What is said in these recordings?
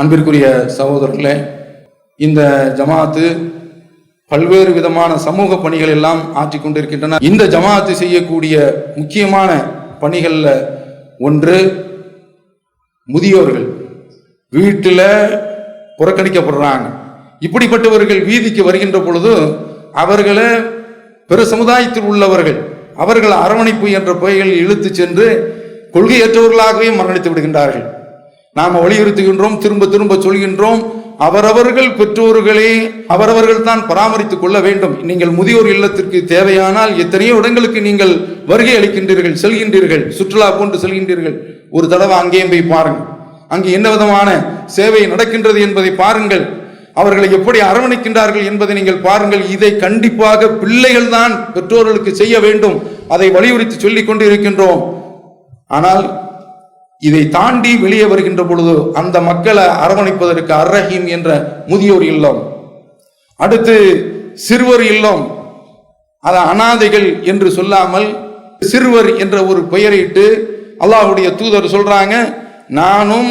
அன்பிற்குரிய சகோதரர்களே இந்த ஜமாத்து பல்வேறு விதமான சமூக பணிகள் எல்லாம் ஆற்றி கொண்டிருக்கின்றன. இந்த ஜமாத்து செய்யக்கூடிய முக்கியமான பணிகளில் ஒன்று முதியோர்கள். வீட்டில் புறக்கணிக்கப்படுறாங்க. இப்படிப்பட்டவர்கள் வீதிக்கு வருகின்ற பொழுது அவர்களை பெரு சமுதாயத்தில் உள்ளவர்கள் அவர்கள் அரவணைப்பு என்ற பெயரில் இழுத்து சென்று கொள்கையற்றவர்களாகவே மரணித்து விடுகின்றார்கள். நாம் வலியுறுத்துகின்றோம் திரும்ப திரும்ப சொல்கின்றோம். அவரவர்கள் பெற்றோர்களே அவரவர்கள் தான் பராமரித்துக் கொள்ள வேண்டும். நீங்கள் முதியோர் இல்லத்திற்கு தேவையானால் எத்தனையோ இடங்களுக்கு நீங்கள் வருகை அளிக்கின்றீர்கள் செல்கின்றீர்கள் சுற்றுலா போன்று செல்கின்றீர்கள். ஒரு தடவை அங்கேயும் போய் பாருங்கள். அங்கு என்ன விதமான சேவை நடக்கின்றது என்பதை பாருங்கள். அவர்களை எப்படி அரவணைக்கின்றார்கள் என்பதை நீங்கள் பாருங்கள். இதை கண்டிப்பாக பிள்ளைகள் தான் பெற்றோர்களுக்கு செய்ய வேண்டும். அதை வலியுறுத்தி சொல்லிக் கொண்டு இருக்கின்றோம். ஆனால் இதை தாண்டி வெளியே வருகின்ற பொழுது அந்த மக்களை அரவணைப்பதற்கு அர்ரஹீம் என்ற முதியோர் இல்லம். அடுத்து சிறுவர் இல்லம். அது அனாதைகள் என்று சொல்லாமல் சிறுவர் என்ற ஒரு பெயரிட்டு அல்லாஹுடைய தூதர் சொல்றாங்க நானும்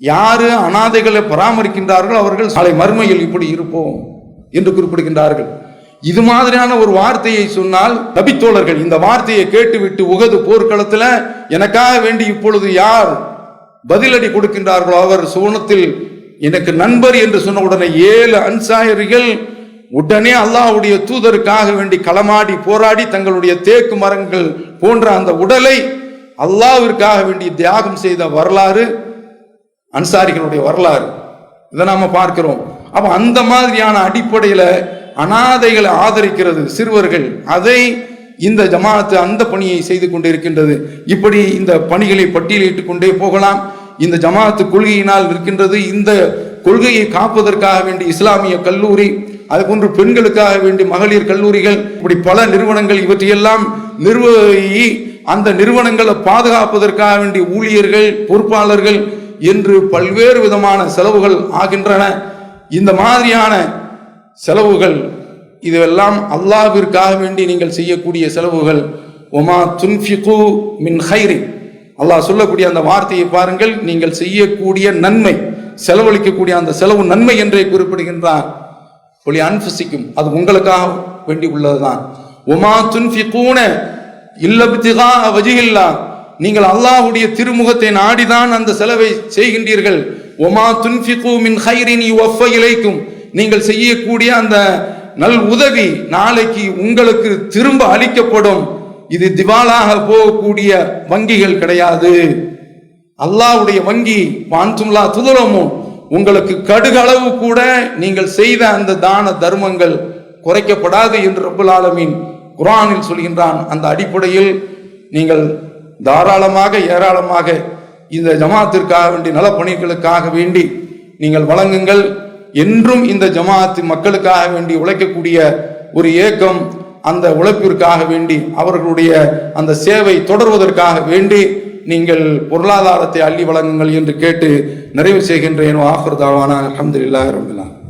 யாரு அனாதைகளை பராமரிக்கின்றார்களோ அவர்கள் சாலை மறுமையில் இப்படி இருப்போம் என்று குறிப்பிடுகின்றார்கள். இது மாதிரியான ஒரு வார்த்தையை சொன்னால் நபித்தோழர்கள் இந்த வார்த்தையை கேட்டுவிட்டு உகது போர்க்களத்தில் எனக்காக வேண்டி இப்பொழுது யார் பதிலடி கொடுக்கின்றார்களோ அவர் சுவனத்தில் எனக்கு நண்பர் என்று சொன்ன உடனே ஏழு அன்சாயர்கள் உடனே அல்லாஹுடைய தூதருக்காக வேண்டி களமாடி போராடி தங்களுடைய தேக்கு மரங்கள் போன்ற அந்த உடலை அல்லாவிற்காக வேண்டி தியாகம் செய்த வரலாறு அன்சாரிகளுடைய வரலாறு. இதை நாம பார்க்கிறோம். அப்ப அந்த மாதிரியான அடிப்படையில அனாதைகளை ஆதரிக்கிறது சிறுவர்கள். அதை இந்த ஜமாத்து அந்த பணியை செய்து கொண்டிருக்கின்றது. இப்படி இந்த பணிகளை பட்டியலிட்டுக் கொண்டே போகலாம். இந்த ஜமாத்து கொள்கையினால் இருக்கின்றது இந்த கொள்கையை காப்பதற்காக வேண்டி இஸ்லாமிய கல்லூரி அது போன்று பெண்களுக்காக வேண்டி மகளிர் கல்லூரிகள் இப்படி பல நிறுவனங்கள் இவற்றையெல்லாம் நிர்வகி அந்த நிறுவனங்களை பாதுகாப்பதற்காக வேண்டிய ஊழியர்கள் பொறுப்பாளர்கள் என்று பல்வேறு விதமான செலவுகள் ஆகின்றன. இந்த மாதிரியான செலவுகள். இதுவெல்லாம் அல்லாஹிற்காக வேண்டி நீங்கள் செய்யக்கூடிய செலவுகள். ஒமா துன்ஃபிகு மின் ஹைரி. அல்லாஹ் சொல்லக்கூடிய அந்த வார்த்தையை பாருங்கள். நீங்கள் செய்யக்கூடிய நன்மை செலவழிக்கக்கூடிய அந்த செலவு நன்மை என்றே குறிப்பிடுகின்றார். ஒளி அன்புசிக்கும் அது உங்களுக்காக வேண்டி உள்ளதுதான். ஒமா துன்ஃபிகூன இல்லப்திகா வஜிகில்லா நீங்கள் அல்லாஹ்வுடைய திருமுகத்தை நாடிதான் அந்த செலவை செய்கின்றீர்கள். ஒமா துன்ஃபிகு மின் ஹைரின் யுவஃப இலைக்கும். நீங்கள் செய்யக்கூடிய அந்த நல் உதவி நாளைக்கு உங்களுக்கு திரும்ப அளிக்கப்படும். இது திவாலாக போகக்கூடிய வங்கிகள் கிடையாது. அல்லாஹ்வுடைய வங்கி வான்தும்லா துதரமும் உங்களுக்கு கடுகளவு கூட நீங்கள் செய்த அந்த தான தர்மங்கள் குறைக்கப்படாது என்று ரபுல் ஆலமீன் குரானில் சொல்கின்றான். அந்த அடிப்படையில் நீங்கள் தாராளமாக ஏராளமாக இந்த ஜமாத்திற்காக வேண்டி நலப்பணிகளுக்காக வேண்டி நீங்கள் வழங்குங்கள். என்றும் இந்த ஜமாத்து மக்களுக்காக வேண்டி உழைக்கக்கூடிய ஒரு ஏக்கம் அந்த உழைப்பிற்காக வேண்டி அவர்களுடைய அந்த சேவை தொடர்வதற்காக வேண்டி நீங்கள் பொருளாதாரத்தை அள்ளி வழங்குங்கள் என்று கேட்டு நிறைவு செய்கின்றேன். ஆஃபர் தாவான. அலமதுல்லாஹ் ரபுல்லா